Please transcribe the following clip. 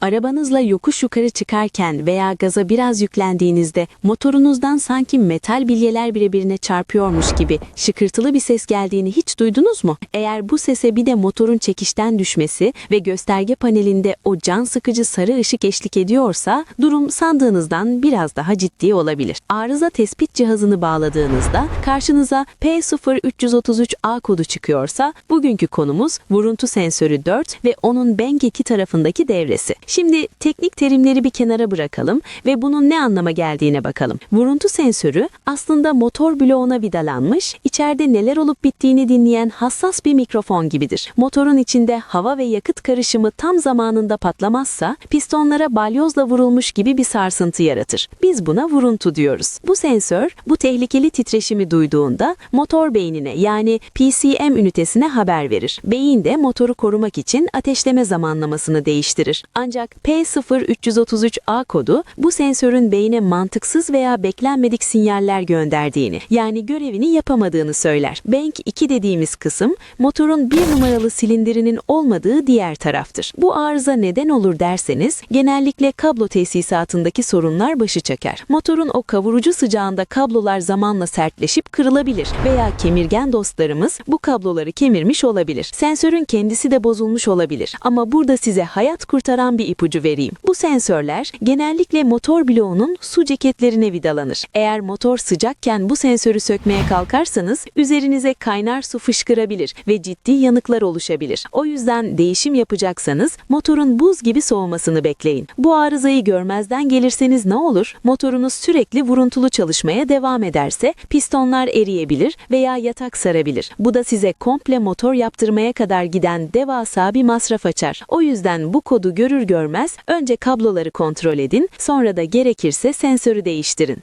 Arabanızla yokuş yukarı çıkarken veya gaza biraz yüklendiğinizde motorunuzdan sanki metal bilyeler birbirine çarpıyormuş gibi şıkırtılı bir ses geldiğini hiç duydunuz mu? Eğer bu sese bir de motorun çekişten düşmesi ve gösterge panelinde o can sıkıcı sarı ışık eşlik ediyorsa durum sandığınızdan biraz daha ciddi olabilir. Arıza tespit cihazını bağladığınızda karşınıza P0333A kodu çıkıyorsa bugünkü konumuz vuruntu sensörü 4 ve onun Bank 2 tarafındaki devresi. Şimdi teknik terimleri bir kenara bırakalım ve bunun ne anlama geldiğine bakalım. Vuruntu sensörü aslında motor bloğuna vidalanmış, içeride neler olup bittiğini dinleyen hassas bir mikrofon gibidir. Motorun içinde hava ve yakıt karışımı tam zamanında patlamazsa pistonlara balyozla vurulmuş gibi bir sarsıntı yaratır. Biz buna vuruntu diyoruz. Bu sensör bu tehlikeli titreşimi duyduğunda motor beynine yani PCM ünitesine haber verir. Beyin de motoru korumak için ateşleme zamanlamasını değiştirir. Ancak P0333A kodu bu sensörün beyine mantıksız veya beklenmedik sinyaller gönderdiğini yani görevini yapamadığını söyler. Bank 2 dediğimiz kısım motorun bir numaralı silindirinin olmadığı diğer taraftır. Bu arıza neden olur derseniz genellikle kablo tesisatındaki sorunlar başı çeker. Motorun o kavurucu sıcağında kablolar zamanla sertleşip kırılabilir veya kemirgen dostlarımız bu kabloları kemirmiş olabilir. Sensörün kendisi de bozulmuş olabilir. Ama burada size hayat kurtaran bir ipucu vereyim. Bu sensörler genellikle motor bloğunun su ceketlerine vidalanır. Eğer motor sıcakken bu sensörü sökmeye kalkarsanız üzerinize kaynar su fışkırabilir ve ciddi yanıklar oluşabilir. O yüzden değişim yapacaksanız motorun buz gibi soğumasını bekleyin. Bu arızayı görmezden gelirseniz ne olur? Motorunuz sürekli vuruntulu çalışmaya devam ederse pistonlar eriyebilir veya yatak sarabilir. Bu da size komple motor yaptırmaya kadar giden devasa bir masraf açar. O yüzden bu kodu görür görmez önce kabloları kontrol edin, sonra da gerekirse sensörü değiştirin.